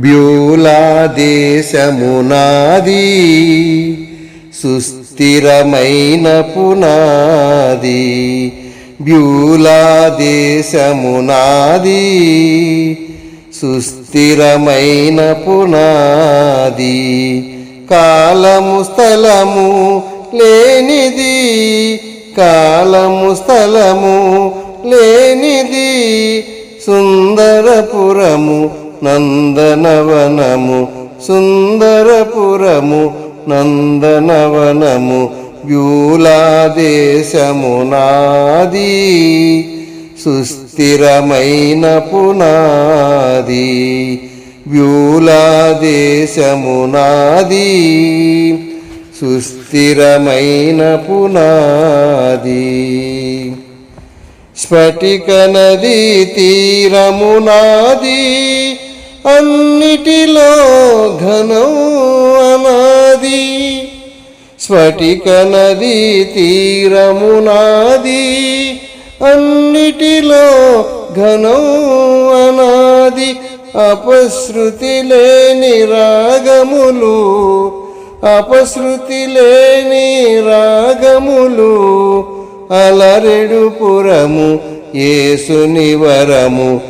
Beulah దేశమునాది సుస్థిరమైన పునాది. Beulah దేశమునాది సుస్థిరమైన పునాది. కాలము స్థలము లేనిది కాలము స్థలము లేనిది సుందరపురము నందనవనము సుందరపురము నందనవనము వ్యూలాదేశము నాది సుస్థిరమైన పునాది వ్యూలాదేశము నాది సుస్థిరమైన పునాది స్ఫటిక నదీ తీరమునాది అన్నిటిలో ఘనం అనాది. స్ఫటిక నది తీరమునాది అన్నిటిలో ఘనం అనాది. అపశృతి లేని రాగములు. అపశృతి లేని రాగములు. అలరెడు పురము ఏసుని వరము.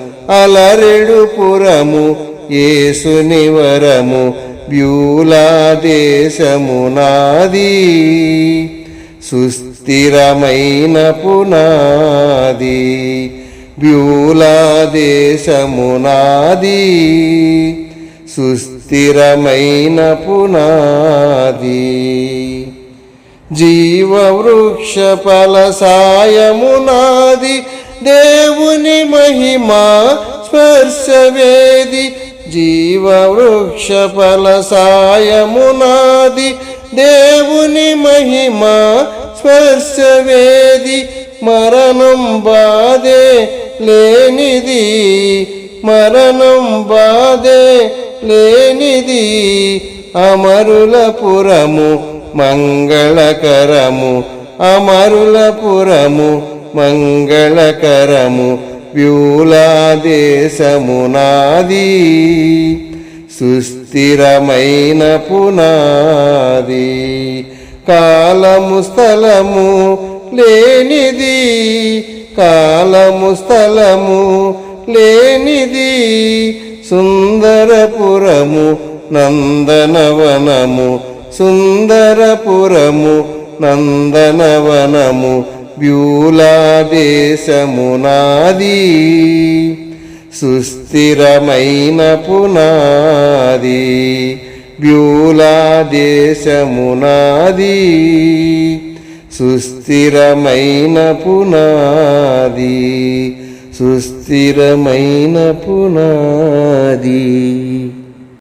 అలరెడు పురము ఏసుని వరము వ్యూలాదేశము నాది సుస్థిరమైన పునాది వ్యూలాదేశము నాది సుస్థిరమైన పునాది. జీవవృక్ష ఫలసాయమునాది దేవుని మహిమా స్పర్శవేది జీవవృక్ష ఫలసాయమునాది దేవుని మహిమా స్పర్శవేది మరణం బాధే లేనిది మరణం బాధే లేనిది అమరులపురము మంగళకరము అమరులపురము మంగళకరము. వ్యూలాదేశమునాది సుస్థిరమైన పునాది. కాలము స్థలము లేనిది కాలము స్థలము లేనిది. సుందరపురము నందనవనము సుందరపురము నందనవనము వ్యూలాదేశమునాది సుస్థిరమైన పునాది. వ్యూలాదేశమునాది సుస్థిరమైన పునాది. సుస్థిరమైన పునాది.